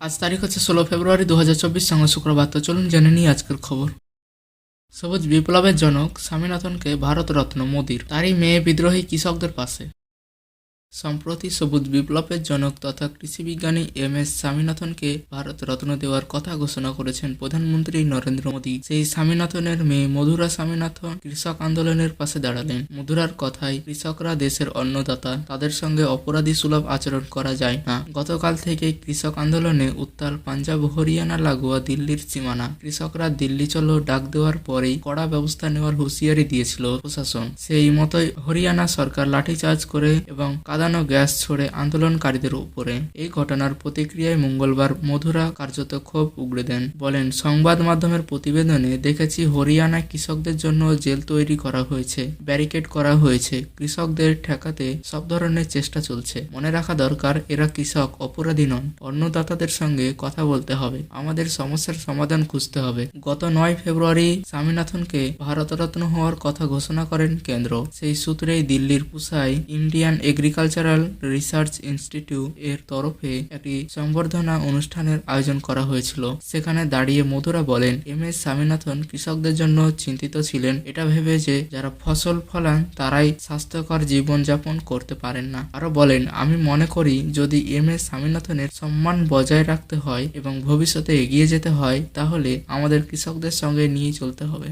আজ তারিখ হচ্ছে ষোলো ফেব্রুয়ারি দু হাজার চব্বিশ, সঙ্গে শুক্রবার তো চলুন জেনে নিই আজকের খবর। সবুজ বিপ্লবের জনক স্বামীনাথনকে ভারতরত্ন মোদির, তারই মেয়ে বিদ্রোহী কৃষকদের পাশে। সম্প্রতি সবুজ বিপ্লবের জনক তথা কৃষিবিজ্ঞানী এম এস স্বামীনাথনকে ভারত রত্ন দেওয়ার কথা ঘোষণা করেছেন প্রধানমন্ত্রী নরেন্দ্র মোদী। সেই স্বামীনাথনের মেয়ে মধুরা স্বামীনাথন কৃষক আন্দোলনের পাশে দাঁড়ালেন। মধুরার কথায় কৃষকরা দেশের অন্নদাতা, তাদের সঙ্গে অপরাধী সুলভ আচরণ করা যায় না। গতকাল থেকে কৃষক আন্দোলনে উত্তাল পাঞ্জাব, হরিয়ানা, লাগোয়া, দিল্লির সীমানা। কৃষকরা দিল্লি চলো ডাক দেওয়ার পরেই কড়া ব্যবস্থা নেওয়ার হুঁশিয়ারি দিয়েছিল প্রশাসন। সেই মতোই হরিয়ানা সরকার লাঠিচার্জ করে এবং কাঁদানো গ্যাস ছড়ে আন্দোলনকারীদের উপরে এই ঘটনার প্রতিক্রিয়ায় মঙ্গলবার মধুরা কার্যত ক্ষোভ উগড়ে দেন। বলেন, সংবাদ মাধ্যমের প্রতিবেদনে দেখেছি হরিয়ানা কৃষকদের জন্য জেল তৈরি করা হয়েছে, ব্যারিকেড করা হয়েছে, কৃষকদের ঠেকাতে সব ধরনের চেষ্টা চলছে। মনে রাখা দরকার, এরা কৃষক, অপরাধী নন। অন্নদাতাদের সঙ্গে কথা বলতে হবে। আমাদের সমস্যার সমাধান খুঁজতে হবে। গত নয় ফেব্রুয়ারি স্বামীনাথনকে ভারতরত্ন হওয়ার কথা ঘোষণা করেন কেন্দ্র। সেই সূত্রেই দিল্লির পুসায় ইন্ডিয়ান এগ্রিকালচারাল রিসার্চ ইনস্টিটিউট এর তরফে একটি সংবর্ধনা অনুষ্ঠানের আয়োজন করা হয়েছিল। সেখানে দাঁড়িয়ে মধুরা বলেন, এম এস স্বামীনাথন কৃষকদের জন্য চিন্তিত ছিলেন। এটা ভেবে যে যারা ফসল ফলান, তারাই স্বাস্থ্যকর জীবনযাপন করতে পারেন না। আরও বলেন, আমি মনে করি যদি এম এস স্বামীনাথনের সম্মান বজায় রাখতে হয় এবং ভবিষ্যতে এগিয়ে যেতে হয়, তাহলে আমাদের কৃষকদের সঙ্গে নিয়ে চলতে হবে।